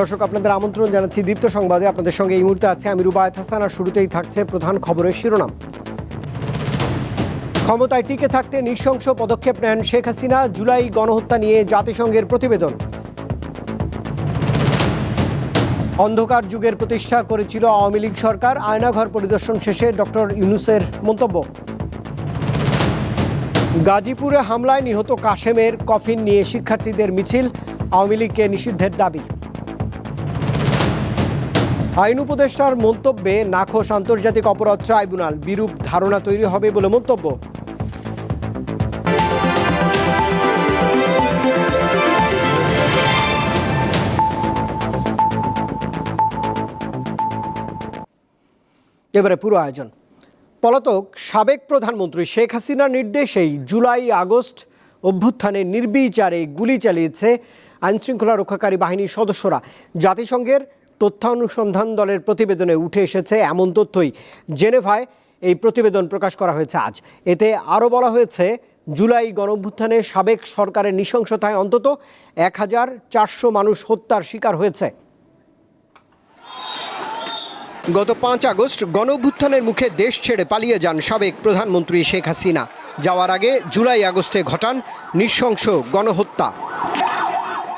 দর্শক, আপনাদের আমন্ত্রণ জানাচ্ছি দীপ্ত সংবাদে। আপনাদের সঙ্গে এই মুহূর্তে আছে আমি রুবায়ত হাসান, আর শুরুতেই থাকছে প্রধান খবরের শিরোনাম। ক্ষমতায় টিকে থাকতে নৃশংস পদক্ষেপ নেন শেখ হাসিনা, জুলাই গণহত্যা নিয়ে জাতিসংঘের প্রতিবেদন। অন্ধকার যুগের প্রতিষ্ঠা করেছিল আওয়ামী লীগ সরকার, আয়নাঘর পরিদর্শন শেষে ডক্টর ইউনুসের মন্তব্য। গাজীপুরে হামলায় নিহত কাশেমের কফিন নিয়ে শিক্ষার্থীদের মিছিল, আওয়ামী লীগকে নিষিদ্ধের দাবি। আইন উপদেষ্টার মন্তব্যে নাখোশ আন্তর্জাতিক অপরাধ ট্রাইব্যুনাল, বিরূপ ধারণা তৈরি হবে বলে মন্তব্য। এবারে পুরো আয়োজন। পলাতক সাবেক প্রধানমন্ত্রী শেখ হাসিনার নির্দেশেই জুলাই, আগস্ট অভ্যুত্থানে নির্বিচারে গুলি চালিয়েছে আইনশৃঙ্খলা রক্ষাকারী বাহিনীর সদস্যরা। জাতিসংঘের তথ্যানুসন্ধান দলের প্রতিবেদনে উঠে এসেছে এমন তথ্যই। জেনেভায় এই প্রতিবেদন প্রকাশ করা হয়েছে আজ। এতে আরও বলা হয়েছে, জুলাই গণঅভ্যুত্থানে সাবেক সরকারের নৃশংসতায় অন্তত এক হাজার চারশো মানুষ হত্যার শিকার হয়েছে। গত পাঁচ আগস্ট গণঅভ্যুত্থানের মুখে দেশ ছেড়ে পালিয়ে যান সাবেক প্রধানমন্ত্রী শেখ হাসিনা। যাওয়ার আগে জুলাই আগস্টে ঘটান নৃশংস গণহত্যা।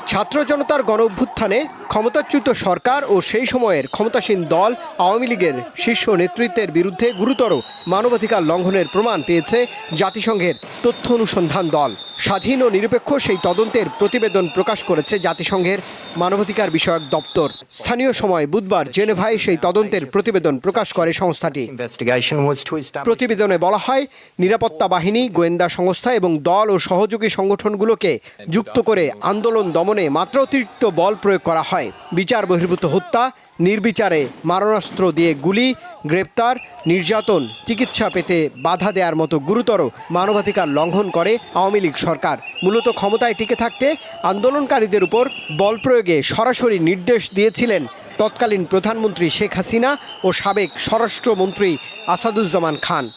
ছাত্র জনতার গণ অভ্যুত্থানে ক্ষমতাচ্যুত সরকার ও সেই সময়ের ক্ষমতাসীন দল আওয়ামী লীগের শীর্ষ নেতৃত্বের বিরুদ্ধে গুরুতর মানবাধিকার লঙ্ঘনের প্রমাণ পেয়েছে জাতিসংঘের তথ্য অনুসন্ধান দল। স্বাধীন ও নিরপেক্ষ সেই তদন্তের প্রতিবেদন প্রকাশ করেছে জাতিসংঘের মানবাধিকার বিষয়ক দপ্তর। স্থানীয় সময় বুধবার জেনেভায় সেই তদন্তের প্রতিবেদন প্রকাশ করে সংস্থাটি। প্রতিবেদনে বলা হয় নিরাপত্তা বাহিনী গোয়েন্দা সংস্থা এবং দল ও সহযোগী সংগঠনগুলোকে যুক্ত করে আন্দোলন দমনে মাত্রাতিরিক্ত বল প্রয়োগ করা হয়। বিচার বহির্ভূত হত্যা নির্বিচারে মারণাস্ত্র দিয়ে গুলি গ্রেপ্তার নির্যাতন চিকিৎসা পেতে বাধা দেওয়ার মতো গুরুতর মানবাধিকার লঙ্ঘন করে আওয়ামী লীগ সরকার। মূলত ক্ষমতায় টিকে থাকতে আন্দোলনকারীদের উপর বল প্রয়োগে সরাসরি নির্দেশ দিয়েছিলেন তৎকালীন প্রধানমন্ত্রী শেখ হাসিনা ও সাবেক স্বরাষ্ট্রমন্ত্রী আসাদুজ্জামান খান।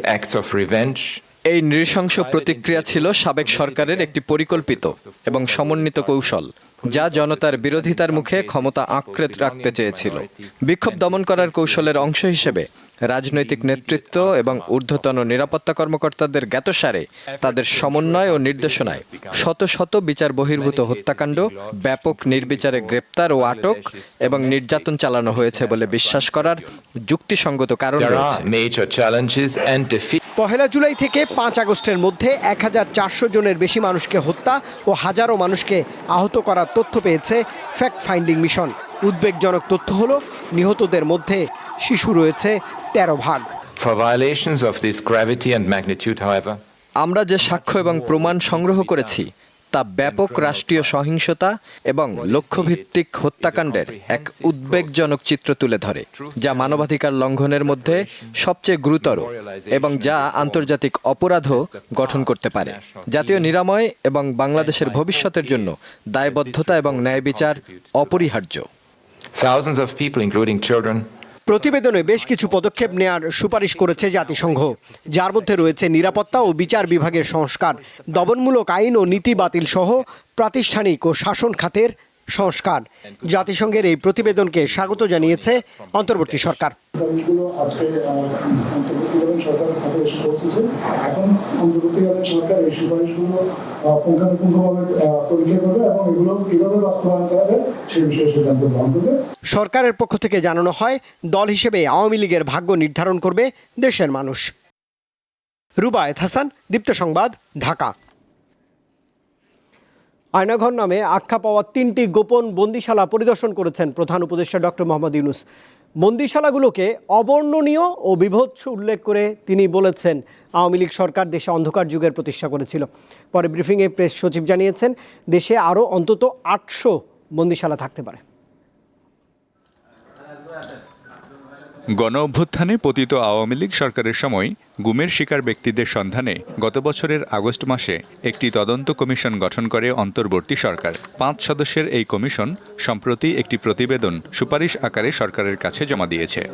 Acts of revenge. এই নৃশংস প্রতিক্রিয়া ছিল সাবেক সরকারের একটি পরিকল্পিত এবং সমন্বিত কৌশল। যা জনতার বিরোধিতার মুখে ক্ষমতা আঁকড়ে রাখতে চেয়েছিল। বিক্ষোভ দমন করার কৌশলের অংশ হিসেবে রাজনৈতিক নেতৃত্ব এবং ঊর্ধ্বতন নিরাপত্তা কর্মকর্তাদের জ্ঞাতসারে তাদের সমন্বয় ও নির্দেশনায় শত শত বিচার বহির্ভূত হত্যাকাণ্ড ব্যাপক নির্বিচারে গ্রেপ্তার ও আটক এবং নির্যাতন চালানো হয়েছে বলে বিশ্বাস করার যুক্তিসঙ্গত কারণ রয়েছে। পহেলা জুলাই থেকে পাঁচ আগস্টের মধ্যে এক হাজার চারশো জনের বেশি মানুষকে হত্যা ও হাজারো মানুষকে আহত করার তথ্য পেয়েছে ফ্যাক্ট ফাইন্ডিং মিশন। উদ্বেগজনক তথ্য হলো নিহতদের মধ্যে শিশু রয়েছে তেরো ভাগ। আমরা যে সাক্ষ্য এবং প্রমাণ সংগ্রহ করেছি তা ব্যাপক রাষ্ট্রীয় সহিংসতা এবং লক্ষ্যভিত্তিক হত্যাকাণ্ডের এক উদ্বেগজনক চিত্র তুলে ধরে যা মানবাধিকার লঙ্ঘনের মধ্যে সবচেয়ে গুরুতর এবং যা আন্তর্জাতিক অপরাধও গঠন করতে পারে। জাতীয় নিরাময় এবং বাংলাদেশের ভবিষ্যতের জন্য দায়বদ্ধতা এবং ন্যায় বিচার অপরিহার্য। Thousands of people including children প্রতিবেদনে বেশ কিছু পদক্ষেপ নেয়ার সুপারিশ করেছে জাতিসংঘ। যার মধ্যে রয়েছে নিরাপত্তা ও বিচার বিভাগের সংস্কার, দমনমূলক আইন ও নীতি বাতিল সহ প্রাতিষ্ঠানিক ও শাসন খাতের সংস্কার। জাতিসংঘের এই প্রতিবেদনকে স্বাগত জানিয়েছে অন্তর্বর্তী সরকার। সুপারিশগুলো আজকে আহ, অন্তর্বর্তীকালীন সরকারের খাতে এসে পৌঁছেছে। এখন অন্তর্বর্তীকালীন সরকার এই সুপারিশগুলো আহ, পুঙ্খানুপুঙ্খভাবে আহ, পরীক্ষা করবে এবং এগুলো কীভাবে বাস্তবায়ন করা যায় সে বিষয়ে সিদ্ধান্ত গ্রহণ করবে। সরকারের পক্ষ থেকে জানানো হয় দল হিসেবে আওয়ামী লীগের ভাগ্য নির্ধারণ করবে দেশের মানুষ। রুবায়েত হাসান দীপ্ত সংবাদ ঢাকা। আয়নাঘর নামে আখ্যা পাওয়া তিনটি গোপন বন্দিশালা পরিদর্শন করেছেন প্রধান উপদেষ্টা ডক্টর মোহাম্মদ ইউনুস। বন্দিশালাগুলোকে অবর্ণনীয় ও বিভৎস উল্লেখ করে তিনি বলেছেন, আওয়ামী লীগ সরকার দেশে অন্ধকার যুগের প্রতিষ্ঠা করেছিল। পরে ব্রিফিংয়ে প্রেস সচিব জানিয়েছেন, দেশে আরও অন্তত আটশো বন্দিশালা থাকতে পারে। গণ অভ্যুত্থানে পতিত আওয়ামী লীগ সরকারের সময় গুমের শিকার ব্যক্তিদের সন্ধানে গত বছরের আগস্ট মাসে একটি তদন্ত কমিশন গঠন করে অন্তর্বর্তী সরকার। পাঁচ সদস্যের এই কমিশন সম্প্রতি একটি প্রতিবেদন সুপারিশ আকারে সরকারের কাছে জমা দিয়েছে।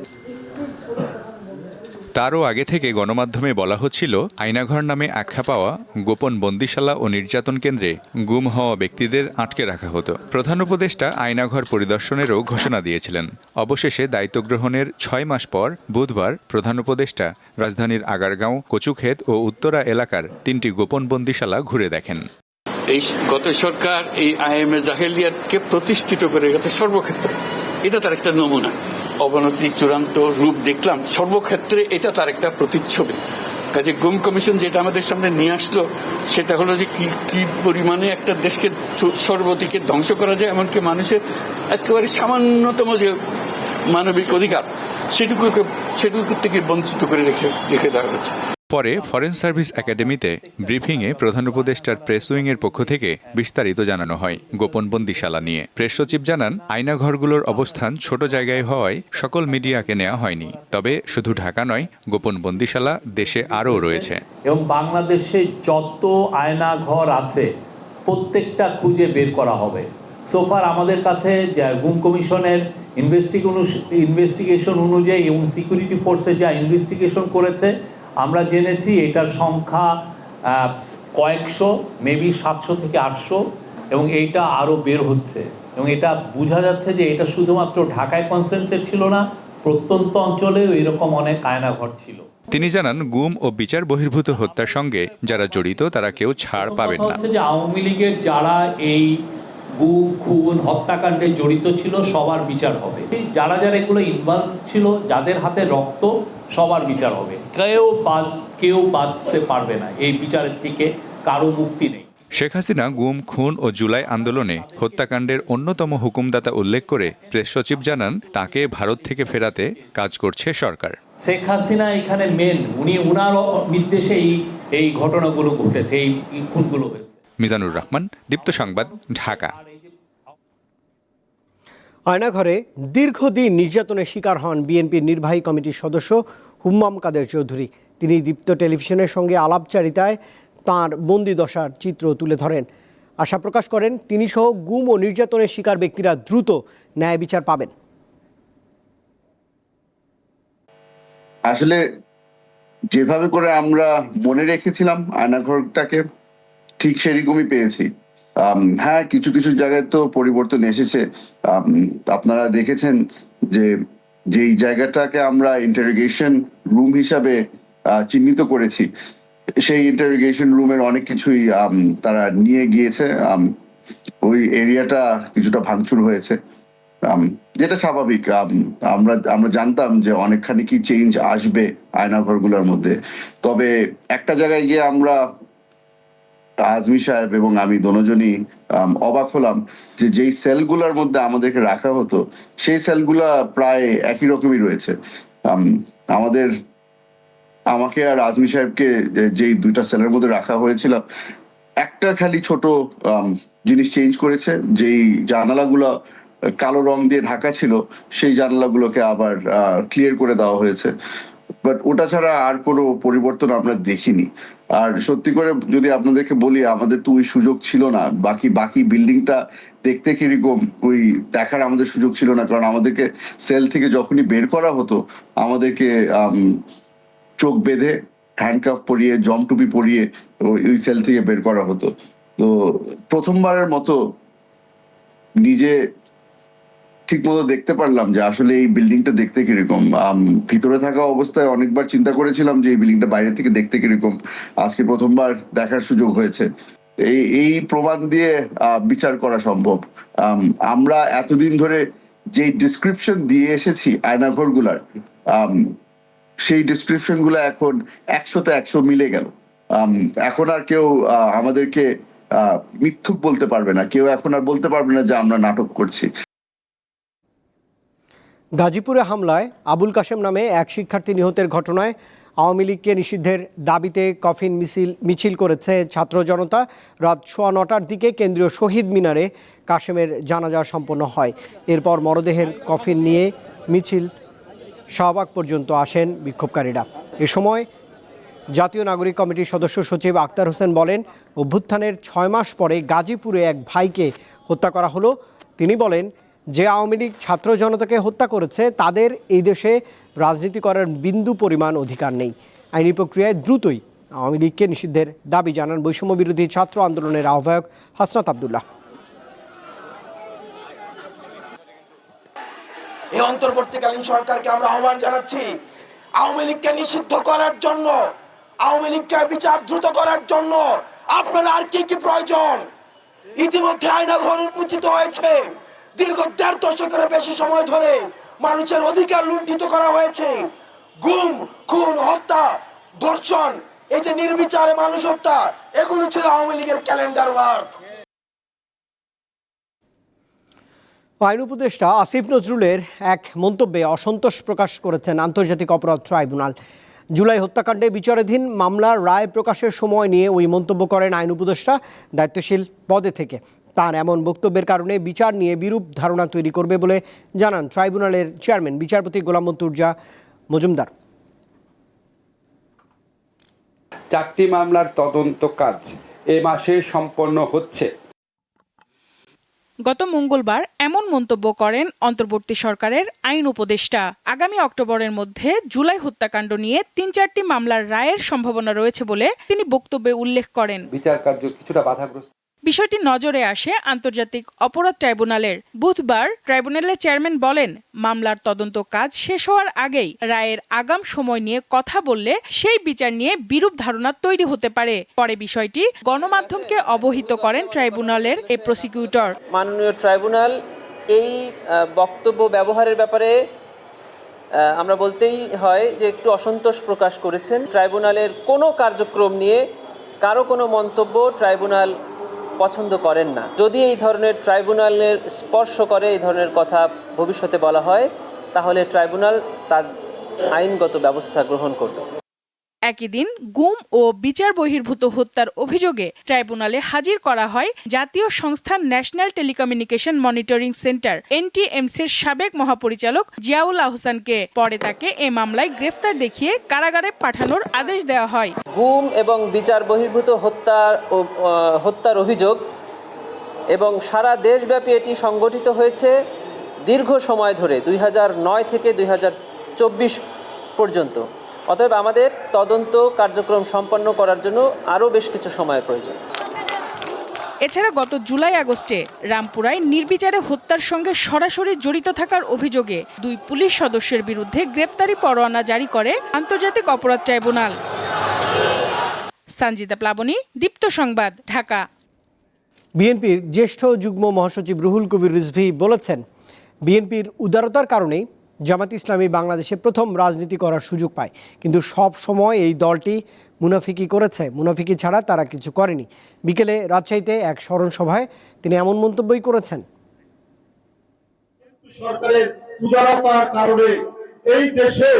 তারও আগে থেকে গণমাধ্যমে বলা হচ্ছিল, আয়নাঘর নামে আখ্যা পাওয়া গোপন বন্দিশালা ও নির্যাতন কেন্দ্রে গুম হওয়া ব্যক্তিদের আটকে রাখা হতো। প্রধান উপদেষ্টা আয়নাঘর পরিদর্শনেরও ঘোষণা দিয়েছিলেন। অবশেষে দায়িত্ব গ্রহণের ছয় মাস পর বুধবার প্রধান উপদেষ্টা রাজধানীর আগারগাঁও, কচুক্ষেত ও উত্তরা এলাকার তিনটি গোপন বন্দিশালা ঘুরে দেখেন। এই গত সরকার এই আইএমএ জাহেলিয়াতকে প্রতিষ্ঠিত করে গেছে সর্বক্ষেত্রে। এটা তার একটা নমুনা। অবনতি চূড়ান্ত রূপ দেখলাম, সর্বক্ষেত্রে এটা তার একটা প্রতিচ্ছবি। কাজে গুম কমিশন যেটা আমাদের সামনে নিয়ে আসলো, সেটা হলো যে কি কি পরিমাণে একটা দেশকে সর্বদিকে ধ্বংস করা যায়, এমনকি মানুষের একেবারে সামান্যতম যে মানবিক অধিকার, সেটুকুকে সেটুকু থেকে বঞ্চিত করে রেখে রেখে দেওয়া হয়েছে। পরে ফরেন সার্ভিস একাডেমিতে ব্রিফিংয়ে প্রধান উপদেষ্টার প্রেস উইংয়ের পক্ষ থেকে বিস্তারিত জানানো হয় গোপন বন্দিশালা নিয়ে। প্রেস সচিব জানান, আয়নাঘরগুলোর অবস্থান ছোট জায়গায় হওয়ায় সকল মিডিয়াকে নেওয়া হয়নি। তবে শুধু ঢাকা নয়, গোপন বন্দিশালা দেশে আরও রয়েছে। এবং বাংলাদেশে যত আয়নাঘর আছে, প্রত্যেকটা খুঁজে বের করা হবে। সোফার আমাদের কাছে গুম কমিশনের ইনভেস্টিগেশন অনুযায়ী এবং সিকিউরিটি ফোর্সে যা ইনভেস্টিগেশন করেছে আমরা জেনেছি এটার সংখ্যা কয়েকশো মেবি সাতশো থেকে আটশো এবং এইটা আরও বের হচ্ছে। এবং এটা বোঝা যাচ্ছে যে এটা শুধুমাত্র ঢাকায় কনসেন্ট্রেট ছিল না প্রত্যন্ত অঞ্চলেও এরকম অনেক আয়নাঘর ছিল। তিনি জানান গুম ও বিচার বহির্ভূত হত্যার সঙ্গে যারা জড়িত তারা কেউ ছাড় পাবেন না। হচ্ছে যে আওয়ামী লীগের যারা এই গুম খুন হত্যাকাণ্ডে জড়িত ছিল সবার বিচার হবে। যারা যারা এগুলো ইনভলভ ছিল যাদের হাতে রক্ত সবার বিচার হবে। কেউ বাদ কেউ বাঁচতে পারবে না। এই বিচারের থেকে কারও মুক্তি নেই। শেখ হাসিনা গুম খুন ও জুলাই আন্দোলনে হত্যাকাণ্ডের অন্যতম হুকুমদাতা উল্লেখ করে প্রেস সচিব জানান তাকে ভারত থেকে ফেরাতে কাজ করছে সরকার। শেখ হাসিনা এখানে মেন উনি উনার নির্দেশে এই এই ঘটনাগুলো ঘটেছে এই খুনগুলো হয়েছে। মিজানুর রহমান দীপ্ত সংবাদ ঢাকা। আয়নাঘরে দীর্ঘদিন নির্যাতনের শিকার হন বিএনপির নির্বাহী কমিটির সদস্য হুম্মাম কাদের চৌধুরী। তিনি দীপ্ত টেলিভিশনের সঙ্গে আলাপচারিতায় তাঁর বন্দি দশার চিত্র তুলে ধরেন। আশা প্রকাশ করেন, তিনি সহ গুম ও নির্যাতনের শিকার ব্যক্তিরা দ্রুত ন্যায় বিচার পাবেন। আসলে যেভাবে করে আমরা মনে রেখেছিলাম আয়নাঘরটাকে, ঠিক সেরকমই পেয়েছি। হ্যাঁ কিছু কিছু জায়গায় তো পরিবর্তন এসেছে। আপনারা দেখেছেন যে যেই জায়গাটাকে আমরা ইন্টারোগেশন রুম হিসাবে চিহ্নিত করেছি। সেই ইন্টারোগেশন রুমের অনেক কিছুই তারা নিয়ে গিয়েছে। ওই এরিয়াটা কিছুটা ভাঙচুর হয়েছে। যেটা স্বাভাবিক। আমরা আমরা জানতাম যে অনেকখানি কি চেঞ্জ আসবে আয়নাঘরগুলোর মধ্যে। তবে একটা জায়গায় গিয়ে আমরা আজমি সাহেব এবং আমি দোনোজনই অবাক হলাম যে যেই সেলগুলোর মধ্যে আমাদেরকে রাখা হতো, সেই সেলগুলা প্রায় একই রকমই রয়েছে। আমাদের, আমাকে আর আজমি সাহেবকে যেই দুইটা সেলের মধ্যে রাখা হয়েছিল, একটা খালি ছোট জিনিস চেঞ্জ করেছে, যেই জানালাগুলো কালো রং দিয়ে ঢাকা ছিল, সেই জানালাগুলোকে আবার ক্লিয়ার করে দেওয়া হয়েছে। বাট ওটা ছাড়া আর কোনো পরিবর্তন আমরা দেখিনি। আর সত্যি করে যদি আপনাদেরকে বলি, আমাদের তো ওই সুযোগ ছিল না। বাকি বাকি বিল্ডিংটা দেখতে কীরকম, ওই দেখার আমাদের সুযোগ ছিল না। কারণ আমাদেরকে সেল থেকে যখনই বের করা হতো, আমাদেরকে চোখ বেঁধে হ্যান্ডকাফ পরিয়ে, জম টুপি পরিয়ে ওই ওই সেল থেকে বের করা হতো। তো প্রথমবারের মতো নিজে ঠিক মতো দেখতে পারলাম যে আসলে এই বিল্ডিংটা দেখতে কীরকম। ভিতরে থাকা অবস্থায় অনেকবার চিন্তা করেছিলাম যে এই বিল্ডিংটা বাইরে থেকে দেখতে কীরকম। আজকে প্রথমবার দেখার সুযোগ হয়েছে। এই এই প্রমাণ দিয়ে বিচার করা সম্ভব। আম, আমরা এতদিন ধরে যে ডিসক্রিপশন দিয়ে এসেছি আয়নাঘরগুলার আম, সেই ডিসক্রিপশনগুলো এখন একশোতে একশো মিলে গেল। এখন আর কেউ আমাদেরকে মিথ্যুক বলতে পারবে না। কেউ এখন আর বলতে পারবে না যে আমরা নাটক করছি। গাজীপুরে হামলায় আবুল কাশেম নামে এক শিক্ষার্থী নিহতের ঘটনায় আওয়ামী লীগকে নিষিদ্ধের দাবিতে কফিন মিছিল মিছিল করেছে ছাত্র জনতা। রাত সোয়া নটার দিকে কেন্দ্রীয় শহীদ মিনারে কাশেমের জানাজা সম্পন্ন হয়। এরপর মরদেহের কফিন নিয়ে মিছিল। শাহবাগ পর্যন্ত আসেন বিক্ষোভকারীরা। এ সময় জাতীয় নাগরিক কমিটির সদস্য সচিব আক্তার হোসেন বলেন, অভ্যুত্থানের ছয় মাস পরে গাজীপুরে এক ভাইকে হত্যা করা হলো। তিনি বলেন যে আওয়ামী লীগ ছাত্র জনতাকে হত্যা করেছে, তাদের এই দেশে রাজনীতি করার বিন্দু পরিমাণ অধিকার নেই। আইনি প্রক্রিয়ায় দ্রুতই আওয়ামী লীগকে নিষিদ্ধের দাবি জানান বৈষম্য বিরোধী ছাত্র আন্দোলনের আহ্বায়ক হাসনাত আবদুল্লাহ। এই অন্তর্বর্তীকালীন সরকারকে আমরা আহ্বান জানাচ্ছি, আওয়ামী লীগকে নিষিদ্ধ করার জন্য, আওয়ামী লীগকে বিচার দ্রুত করার জন্য আপনার আর কি কি প্রয়োজন? ইতিমধ্যে আইনাঘর উন্মোচিত হয়েছে। দীর্ঘ দেড় দশকের বেশি সময় ধরে মানুষের অধিকার লুণ্ঠিত করা হয়েছে। গুম, খুন, হত্যা, ধর্ষণ, এই যে নির্বিচারে মানুষ হত্যা, এগুলো ছিল আওয়ামী লীগের ক্যালেন্ডার ওয়ার্ক। আইন উপদেষ্টা আসিফ নজরুলের এক মন্তব্যে অসন্তোষ প্রকাশ করেছেন আন্তর্জাতিক অপরাধ ট্রাইব্যুনাল। জুলাই হত্যাকাণ্ডে বিচারাধীন মামলার রায় প্রকাশের সময় নিয়ে ওই মন্তব্য করেন আইন উপদেষ্টা দায়িত্বশীল পদে থেকে। তার এমন বক্তব্যের কারণে বিচার নিয়ে বিরূপ ধারণা তৈরি করবে বলে জানান ট্রাইব্যুনালের চেয়ারম্যান বিচারপতি গোলাম মন্তুর্জা মজুমদার। চারটি মামলার তদন্ত কাজ এ মাসে সম্পন্ন হচ্ছে। গত মঙ্গলবার এমন মন্তব্য করেন অন্তর্বর্তী সরকারের আইন উপদেষ্টা। আগামী অক্টোবরের মধ্যে জুলাই হত্যাকাণ্ড নিয়ে তিন চারটি মামলার রায়ের সম্ভাবনা রয়েছে বলে তিনি বক্তব্যে উল্লেখ করেন। বিচার কার্য কিছুটা বাধাগ্রস্ত বিষয়টি নজরে আসে আন্তর্জাতিক অপরাধ ট্রাইব্যুনালের। বুধবার ট্রাইব্যুনালের চেয়ারম্যান বলেন, মামলার তদন্ত কাজ শেষ হওয়ার আগেই রায়ের আগাম সময় নিয়ে কথা বললে সেই বিচার নিয়ে বিরূপ ধারণা তৈরি হতে পারে। পরে বিষয়টি গণমাধ্যমকে অবহিত করেন ট্রাইব্যুনালের এই প্রসিকিউটর। মাননীয় ট্রাইব্যুনাল এই বক্তব্য ব্যবহারের ব্যাপারে আমরা বলতেই হয় যে একটু অসন্তোষ প্রকাশ করেছেন। ট্রাইব্যুনালের কোনো কার্যক্রম নিয়ে কারও কোনো মন্তব্য ট্রাইব্যুনাল পছন্দ করেন না। যদি এই ধরনের ট্রাইব্যুনালের স্পর্শ করে এই ধরনের কথা ভবিষ্যতে বলা হয়, তাহলে ট্রাইব্যুনাল তার আইনগত ব্যবস্থা গ্রহণ করবে। একই দিন গুম ও বিচার বহির্ভূত হত্যার অভিযোগে ট্রাইব্যুনালে হাজির করা হয় জাতীয় সংস্থা ন্যাশনাল টেলিকমিউনিকেশন মনিটরিং সেন্টার, এনটিএমসির সাবেক মহাপরিচালক জিয়াউল আহসানকে পরে তাকে এ মামলায় গ্রেফতার দেখিয়ে কারাগারে পাঠানোর আদেশ দেওয়া হয়। গুম এবং বিচার বহির্ভূত হত্যার হত্যার অভিযোগ এবং সারা দেশব্যাপী এটি সংগঠিত হয়েছে দীর্ঘ সময় ধরে, দুই থেকে দুই হাজার চব্বিশ পর্যন্ত। অতএব আমাদের তদন্ত কার্যক্রম সম্পন্ন করার জন্য আরও বেশ কিছু সময়ের প্রয়োজন। এছাড়া গত জুলাই আগস্টে রামপুরায় নির্বিচারে হত্যার সঙ্গে সরাসরি জড়িত থাকার অভিযোগে দুই পুলিশ সদস্যের বিরুদ্ধে গ্রেপ্তারি পরোয়ানা জারি করে আন্তর্জাতিক অপরাধ ট্রাইব্যুনাল। সঞ্জিতা প্লাবনী দীপ্ত সংবাদ ঢাকা। বিএনপির জ্যেষ্ঠ যুগ্ম মহাসচিব রুহুল কবির রিজভি বলেছেন বিএনপির উদারতার কারণেই জামাত ইসলামী বাংলাদেশে প্রথম রাজনীতি করার সুযোগ পায়। কিন্তু সব সময় এই দলটি মুনাফিকি করেছে। মুনাফিকি ছাড়া তারা কিছু করেনি। বিকেলে রাজশাহীতে এক স্মরণ সভায় তিনি এমন মন্তব্যই করেছেন। সরকারের উদারতার কারণে এই দেশে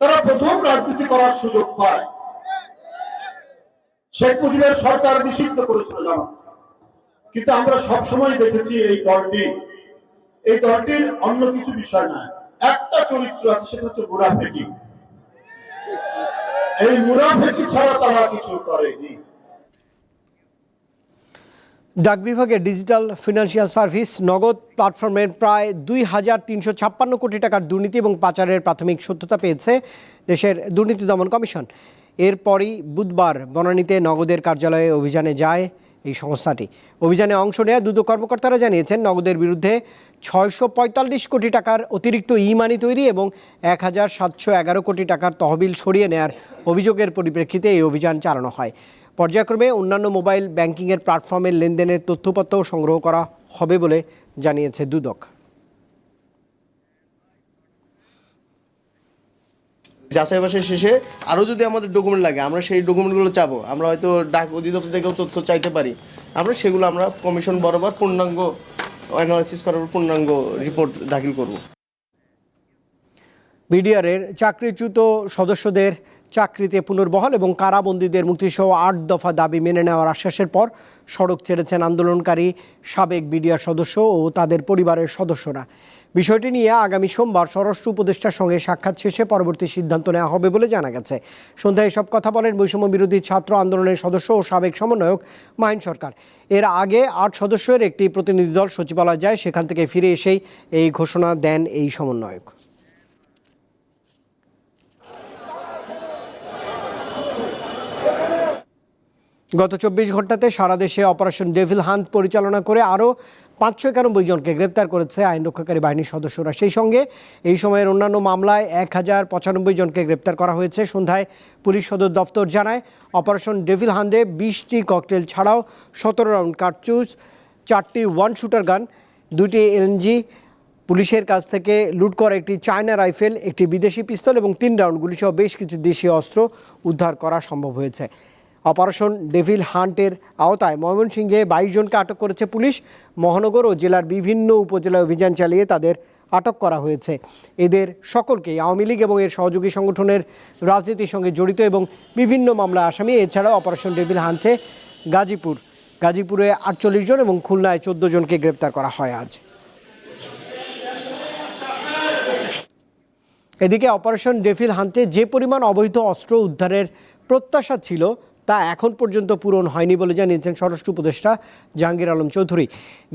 তারা প্রথম রাজনীতি করার সুযোগ পায়। শেখ মুজিবের সরকার নিষিদ্ধ করেছিল কিন্তু আমরা সবসময় দেখেছি এই দলটি এই দলটির অন্য কিছু বিষয় নয়। একটা চরিত্র আছে, সেটা হচ্ছে মুরাফেকি এই মুরাফেকি ছাড়া তারা কিছু করেনি। ডাক বিভাগের ডিজিটাল ফিনান্সিয়াল সার্ভিস, নগদ প্ল্যাটফর্মের প্রায় দুই হাজার তিনশো ছাপ্পান্ন কোটি টাকার দুর্নীতি এবং পাচারের প্রাথমিক সত্যতা পেয়েছে দেশের দুর্নীতি দমন কমিশন। এরপরই বুধবার বনানীতে নগদের কার্যালয়ে অভিযানে যায় এই সংস্থাটি। অভিযানে অংশ নেয়া দুদক কর্মকর্তারা জানিয়েছেন, নগদের বিরুদ্ধে ছয়শো পঁয়তাল্লিশ কোটি টাকার অতিরিক্ত ই মানি তৈরি এবং এক হাজার সাতশো এগারো কোটি টাকার তহবিল সরিয়ে নেয়ার অভিযোগের পরিপ্রেক্ষিতে এই অভিযান চালানো হয়। পর্যায়ক্রমে অন্যান্য মোবাইল ব্যাংকিংয়ের প্ল্যাটফর্মের লেনদেনের তথ্যপত্রও সংগ্রহ করা হবে বলে জানিয়েছে দুদক। যাচাই বাছাই শেষে আরও যদি আমাদের ডকুমেন্ট লাগে, আমরা সেই ডকুমেন্টগুলো চাবো। আমরা হয়তো ডাক অধিদপ্তর থেকেও তথ্য চাইতে পারি। আমরা সেগুলো আমরা কমিশন বরাবর পূর্ণাঙ্গ অ্যানালাইসিস করার পূর্ণাঙ্গ রিপোর্ট দাখিল করব। বিডিআরের চাকরিচ্যুত সদস্যদের চাকরিতে পুনর্বহাল এবং কারাবন্দীদের মুক্তিসহ আট দফা দাবি মেনে নেওয়ার আশ্বাসের পর সড়ক ছেড়েছেন আন্দোলনকারী সাবেক বিডিআর সদস্য ও তাদের পরিবারের সদস্যরা। বিষয়টি নিয়ে আগামী সোমবার স্বরাষ্ট্র উপদেষ্টার সঙ্গে সাক্ষাৎ শেষে পরবর্তী সিদ্ধান্ত নেওয়া হবে বলে জানা গেছে। সন্ধ্যায় এসব কথা বলেন বৈষম্য বিরোধী ছাত্র আন্দোলনের সদস্য ও সাবেক সমন্বয়ক মাহিন সরকার। এর আগে আট সদস্যের একটি প্রতিনিধি দল সচিবালয় যায়, সেখান থেকে ফিরে এসেই এই ঘোষণা দেন এই সমন্বয়ক। গত চব্বিশ ঘন্টাতে সারা দেশে অপারেশন ডেভিল হান্ট পরিচালনা করে আরও পাঁচশো একানব্বই জনকে গ্রেপ্তার করেছে আইন রক্ষাকারী বাহিনীর সদস্যরা। সেই সঙ্গে এই সময়ের অন্যান্য মামলায় এক হাজার পঁচানব্বই জনকে গ্রেপ্তার করা হয়েছে। সন্ধ্যায় পুলিশ সদর দফতর জানায়, অপারেশন ডেভিল হান্ডে বিশটি ককটেল ছাড়াও সতেরো রাউন্ড কার্চুজ চারটি ওয়ান শুটার গান, দুটি এলএনজি, পুলিশের কাছ থেকে লুট করা একটি চায়না রাইফেল, একটি বিদেশি পিস্তল এবং তিন রাউন্ড গুলিসহ বেশ কিছু দেশীয় অস্ত্র উদ্ধার করা সম্ভব হয়েছে। অপারেশন ডেভিল হান্টের আওতায় ময়মনসিংহে বাইশ জনকে আটক করেছে পুলিশ। মহানগর ও জেলার বিভিন্ন উপজেলায় অভিযান চালিয়ে তাদের আটক করা হয়েছে। এদের সকলকেই আওয়ামী লীগ এবং এর সহযোগী সংগঠনের রাজনীতির সঙ্গে জড়িত এবং বিভিন্ন মামলা আসামি। এছাড়াও অপারেশন ডেভিল হান্টে গাজীপুর, গাজীপুরে আটচল্লিশ জন এবং খুলনায় চোদ্দ জনকে গ্রেপ্তার করা হয় আজ। এদিকে অপারেশন ডেফিল হান্টে যে পরিমাণ অবৈধ অস্ত্র উদ্ধারের প্রত্যাশা ছিল তা এখন পর্যন্ত পূরণ হয়নি বলে জানিয়েছেন স্বরাষ্ট্র উপদেষ্টা জাহাঙ্গীর আলম চৌধুরী।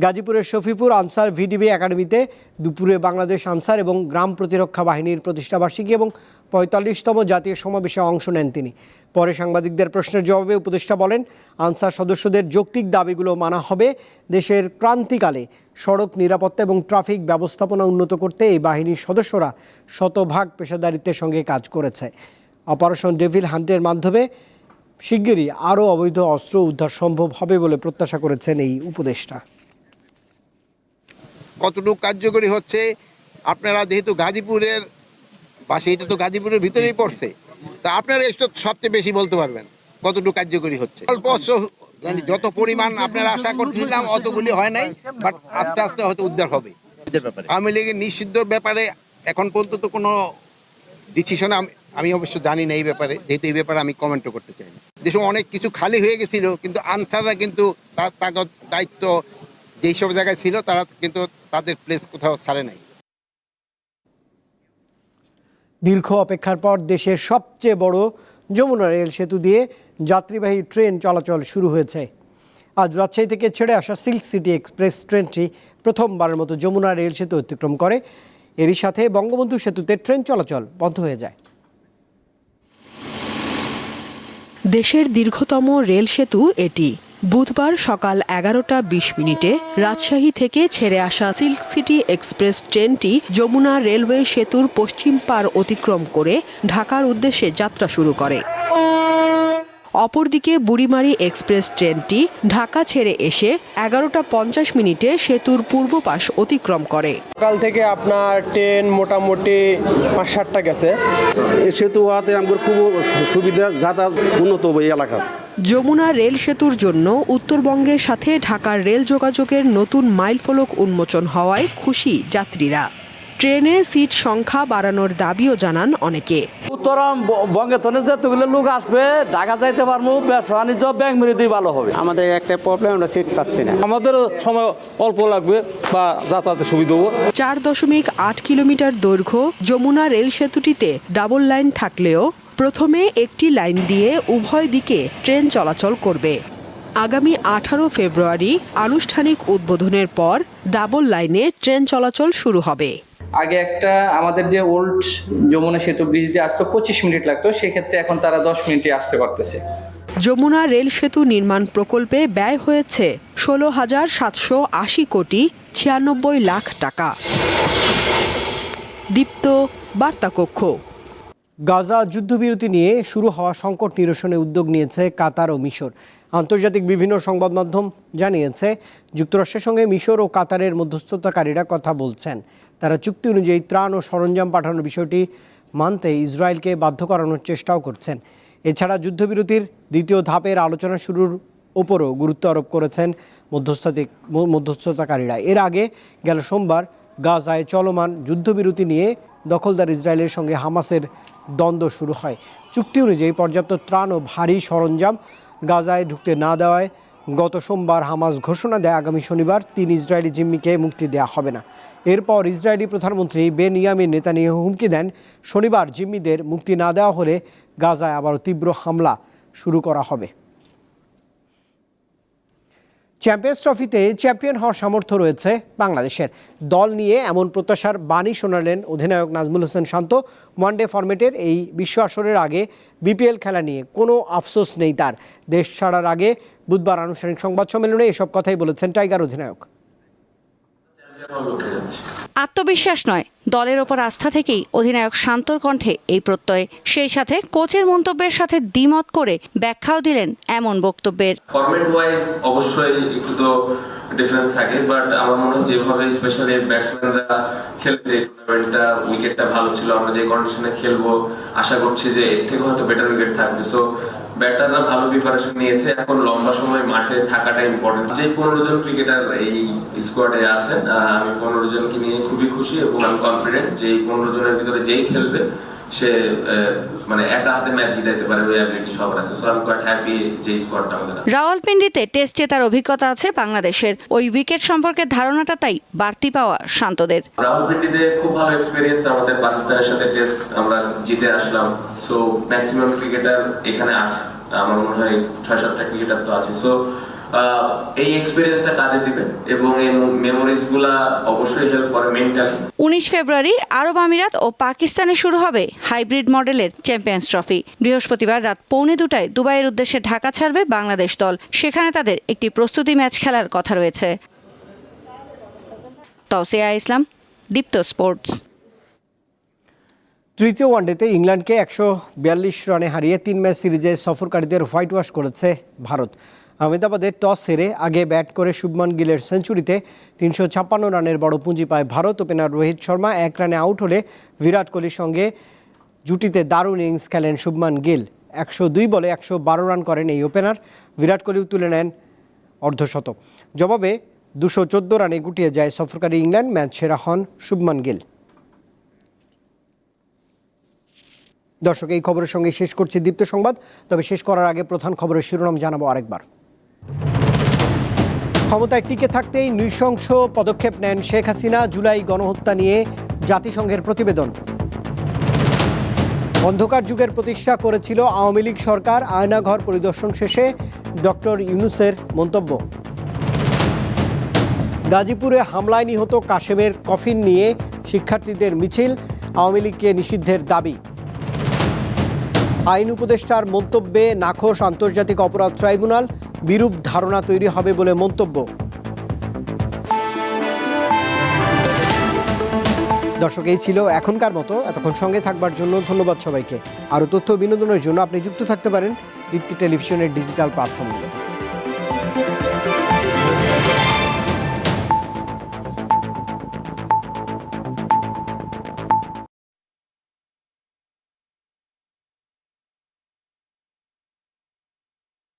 গাজীপুরের শফিপুর আনসার ভিডিবি একাডেমিতে দুপুরে বাংলাদেশ আনসার এবং গ্রাম প্রতিরক্ষা বাহিনীর প্রতিষ্ঠাবার্ষিকী এবং পঁয়তাল্লিশতম জাতীয় সমাবেশে অংশ নেন তিনি। পরে সাংবাদিকদের প্রশ্নের জবাবে উপদেষ্টা বলেন, আনসার সদস্যদের যৌক্তিক দাবিগুলো মানা হবে, দেশের ক্রান্তিকালে সড়ক নিরাপত্তা এবং ট্রাফিক ব্যবস্থাপনা উন্নত করতে এই বাহিনীর সদস্যরা শতভাগ পেশাদারিত্বের সঙ্গে কাজ করেছে। অপারেশন ডেভিল হান্টের মাধ্যমে শিগগিরই আরও অবৈধ অস্ত্র উদ্ধার সম্ভব হবে বলে প্রত্যাশা করেছেন এই উপদেষ্টা। কতটুকু কার্যকরী হচ্ছে আপনারা যেহেতু গাজীপুরের পাশে এটা তো গাজীপুরের ভিতরেই পড়ছে। তা আপনারা এসব সবচেয়ে বেশি বলতে পারবেন কতটুকু কার্যকরী হচ্ছে। অল্প মানে যত পরিমাণ আপনারা আশা করছিলাম অতগুলি হয় নাই বাট আস্তে আস্তে হয়তো উদ্ধার হবে। আওয়ামী লীগের নিষিদ্ধর ব্যাপারে এখন পর্যন্ত কোনো ডিসিশন আমি অবশ্য জানি না এই ব্যাপারে, যেহেতু এই ব্যাপারে আমি কমেন্টও করতে চাই না। দেশে অনেক কিছু খালি হয়ে গেছিল, কিন্তু আনসাররা কিন্তু তার দায়িত্ব যেই সব জায়গায় ছিল, তারা কিন্তু তাদের প্লেস কোথাও ছাড়ে নাই। দীর্ঘ অপেক্ষার পর দেশের সবচেয়ে বড় যমুনা রেল সেতু দিয়ে যাত্রীবাহী ট্রেন চলাচল শুরু হয়েছে। আজ রাজশাহী থেকে ছেড়ে আসা সিল্ক সিটি এক্সপ্রেস ট্রেনটি প্রথমবারের মতো যমুনা রেল সেতু অতিক্রম করে। এরই সাথে বঙ্গবন্ধু সেতুতে ট্রেন চলাচল বন্ধ হয়ে যায়। দেশের দীর্ঘতম রেল সেতু এটি। বুধবার সকাল এগারোটা বিশ মিনিটে রাজশাহী থেকে ছেড়ে আসা সিল্ক সিটি এক্সপ্রেস ট্রেনটি যমুনা রেলওয়ে সেতুর পশ্চিম পার অতিক্রম করে ঢাকার উদ্দেশ্যে যাত্রা শুরু করে। অপরদিকে বুড়িমারি এক্সপ্রেস ট্রেনটি ঢাকা ছেড়ে এসে এগারোটা পঞ্চাশ মিনিটে সেতুর পূর্ব পাশ অতিক্রম করে। সকাল থেকে আপনার ট্রেন মোটামুটি পাঁচ সাতটা গেছে। এই সেতু হওয়াতে আমাদের খুব সুবিধা যাতায়াত উন্নত হবে এই এলাকা। যমুনা রেল সেতুর জন্য উত্তরবঙ্গের সাথে ঢাকার রেল যোগাযোগের নতুন মাইলফলক উন্মোচন হওয়ায় খুশি যাত্রীরা। ট্রেনে সিট সংখ্যা বাড়ানোর দাবিও জানান অনেকে। উত্তরম বঙ্গে তনে যতগুলো লোক আসবে ঢাকা যাইতে পারব ব্যবসা বাণিজ্য ব্যাংক মেরে ভালো হবে। আমাদের একটা প্রবলেম আমরা সিট পাচ্ছি না। আমাদের সময় অল্প লাগবে বা যাতায়াতের সুবিধা হবে। চার দশমিক আট কিলোমিটার দৈর্ঘ্য যমুনা রেল সেতুটিতে ডাবল লাইন থাকলেও প্রথমে একটি লাইন দিয়ে উভয় দিকে ট্রেন চলাচল করবে। আগামী আঠারো ফেব্রুয়ারি আনুষ্ঠানিক উদ্বোধনের পর ডাবল লাইনে ট্রেন চলাচল শুরু হবে। আগে একটা আমাদের যে ওল্ড যমুনা সেতু ব্রিজ দিয়ে আসতো পঁচিশ মিনিট লাগতো সেক্ষেত্রে এখন তারা দশ মিনিটে আসতে পারতেছে। যমুনা রেল সেতু নির্মাণ প্রকল্পে ব্যয় হয়েছে ষোলো হাজার সাতশো আশি কোটি ছিয়ানব্বই লাখ টাকা। দীপ্ত বার্তাকক্ষ গাজা যুদ্ধবিরতি নিয়ে শুরু হওয়া সংকট নিরসনে উদ্যোগ নিয়েছে কাতার ও মিশর। আন্তর্জাতিক বিভিন্ন সংবাদ মাধ্যম জানিয়েছে যুক্তরাষ্ট্রের সঙ্গে মিশর ও কাতারের মধ্যস্থতাকারীরা কথা বলছেন। তারা চুক্তি অনুযায়ী ত্রাণ ও সরঞ্জাম পাঠানোর বিষয়টি মানতে ইসরায়েলকে বাধ্য করানোর চেষ্টাও করছেন। এছাড়া যুদ্ধবিরতির দ্বিতীয় ধাপের আলোচনা শুরুর ওপরও গুরুত্ব আরোপ করেছেন মধ্যস্থতা মধ্যস্থতাকারীরা। এর আগে গেল সোমবার গাজায় চলমান যুদ্ধবিরতি নিয়ে দখলদার ইসরায়েলের সঙ্গে হামাসের দ্বন্দ্ব শুরু হয়। চুক্তি অনুযায়ী পর্যাপ্ত ত্রাণ ও ভারী সরঞ্জাম গাজায় ঢুকতে না দেওয়ায় গত সোমবার হামাজ ঘোষণা দেয় আগামী শনিবার তিন ইসরায়েলি জিম্মিকে মুক্তি দেওয়া হবে না। এরপর ইসরায়েলি প্রধানমন্ত্রী বেন ইয়ামিন নেতানিয়াহু হুমকি দেন, শনিবার জিম্মিদের মুক্তি না দেওয়া হলে গাজায় আবারও তীব্র হামলা শুরু করা হবে। চ্যাম্পিয়ন্স ট্রফিতে চ্যাম্পিয়ন হওয়ার সামর্থ্য রয়েছে বাংলাদেশের। দল নিয়ে এমন প্রত্যাশার বাণী শোনালেন অধিনায়ক নাজমুল হোসেন শান্ত। ওয়ানডে ফরম্যাটের এই বিশ্ব আসরের আগে বিপিএল খেলা নিয়ে কোনো আফসোস নেই তার। দেশ ছাড়ার আগে বুধবার আনুষ্ঠানিক সংবাদ সম্মেলনে এসব কথাই বলেছেন টাইগার অধিনায়ক। আত্মবিশ্বাস নয়, দলের ওপর আস্থা থেকেই অধিনায়ক শান্তর কণ্ঠে এই প্রত্যয়। সেই সাথে কোচের মন্তব্যের সাথে দ্বিমত করে ব্যাখ্যাও দিলেন এমন বক্তব্যের। ফরম্যাট ওয়াইজ অবশ্যই একটু তো ডিফারেন্স থাকে বাট আমার মনে হয় যেভাবে স্পেশালি ব্যাটসম্যানরা টুর্নামেন্টটা উইকেটটা ভালো ছিল, আমরা যে কন্ডিশনে খেলব, আশা করছি যে এর থেকে হয়তো বেটার উইকেট থাকবে। সো ব্যাটাররা ভালো প্রিপারেশন নিয়েছে। এখন লম্বা সময় মাঠে থাকাটা ইম্পর্টেন্ট যে পনেরো জন ক্রিকেটার এই স্কোয়াডে আছেন আমি পনেরো জনকে নিয়ে খুবই খুশি এবং আমি কনফিডেন্ট যে এই পনেরো জনের ভিতরে যেই খেলবে সে মানে একা হাতে ম্যাচ জিতাইতে পারে ওই অ্যাবিলিটি সবার আছে সো আমি কোয়াইট হ্যাপি যে স্কোয়াডটা আমাদের। রাওয়ালপিন্ডিতে টেস্ট জেতার অভিজ্ঞতা আছে বাংলাদেশের। ওই উইকেট সম্পর্কে ধারণাটা তাই বাড়তি পাওয়া শান্তদের। রাহুলপিন্ডিতে খুব ভালো এক্সপিরিয়েন্স আমাদের পাকিস্তানের সাথে টেস্ট আমরা জিতে আসলাম। সো ম্যাক্সিমাম ক্রিকেটার এখানে আছে। আমার মনে হয় ছয় সাতটা ক্রিকেটার তো আছে। সো এই এক্সপিরিয়েন্সটা কাজে দিবে এবং এই মেমোরিজগুলা অবশ্যই হেল্প করে মেন্টালি উনিশ ফেব্রুয়ারি আরব আমিরাত ও পাকিস্তানে শুরু হবে হাইব্রিড মডেলের চ্যাম্পিয়ন্স ট্রফি বৃহস্পতিবার রাত পৌনে দুটায় দুবাইয়ের উদ্দেশ্যে ঢাকা ছাড়বে বাংলাদেশ দল। সেখানে তাদের একটি প্রস্তুতি ম্যাচ খেলার কথা রয়েছে। তৌসিয়া ইসলাম দীপ্ত স্পোর্টস। তৃতীয় ওয়ানডেতে ইংল্যান্ডকে একশো বিয়াল্লিশ রানে হারিয়ে তিন ম্যাচ সিরিজে সফরকারীদের হোয়াইট ওয়াশ করেছে ভারত। আহমেদাবাদে টস হেরে আগে ব্যাট করে শুভমান গিলের সেঞ্চুরিতে তিনশো ছাপ্পান্ন রানের বড় পুঁজি পায় ভারত। ওপেনার রোহিত শর্মা এক রানে আউট হলে বিরাট কোহলির সঙ্গে জুটিতে দারুণ ইনিংস খেলেন শুভমান গিল। একশো দুই বলে একশো বারো রান করেন এই ওপেনার। বিরাট কোহলিও তুলে নেন অর্ধশত জবাবে দুশো চোদ্দ রানে গুটিয়ে যায় সফরকারী ইংল্যান্ড, ম্যাচ সেরা হন শুভমান গিল। দর্শক, এই খবরের সঙ্গে শেষ করছি দীপ্ত সংবাদ। তবে শেষ করার আগে প্রধান খবরের শিরোনাম জানাব আরেকবার। ক্ষমতায় টিকে থাকতেই নৃশংস পদক্ষেপ নেন শেখ হাসিনা জুলাই গণহত্যা নিয়ে জাতিসংঘের প্রতিবেদন। অন্ধকার যুগের প্রতিষ্ঠা করেছিল আওয়ামী লীগ সরকার, আয়নাঘর পরিদর্শন শেষে ডক্টর ইউনুসের মন্তব্য। গাজীপুরে হামলায় নিহত কাশেমের কফিন নিয়ে শিক্ষার্থীদের মিছিল, আওয়ামী লীগকে নিষিদ্ধের দাবি। আইন উপদেষ্টার মন্তব্যে নাখোশ আন্তর্জাতিক অপরাধ ট্রাইব্যুনাল বিরূপ ধারণা তৈরি হবে বলে মন্তব্য। দর্শক, এই ছিল এখনকার মতো। এতক্ষণ সঙ্গে থাকবার জন্য ধন্যবাদ সবাইকে। আরও তথ্য বিনোদনের জন্য আপনি যুক্ত থাকতে পারেন দীপ্তি টেলিভিশনের ডিজিটাল প্ল্যাটফর্মগুলোতে।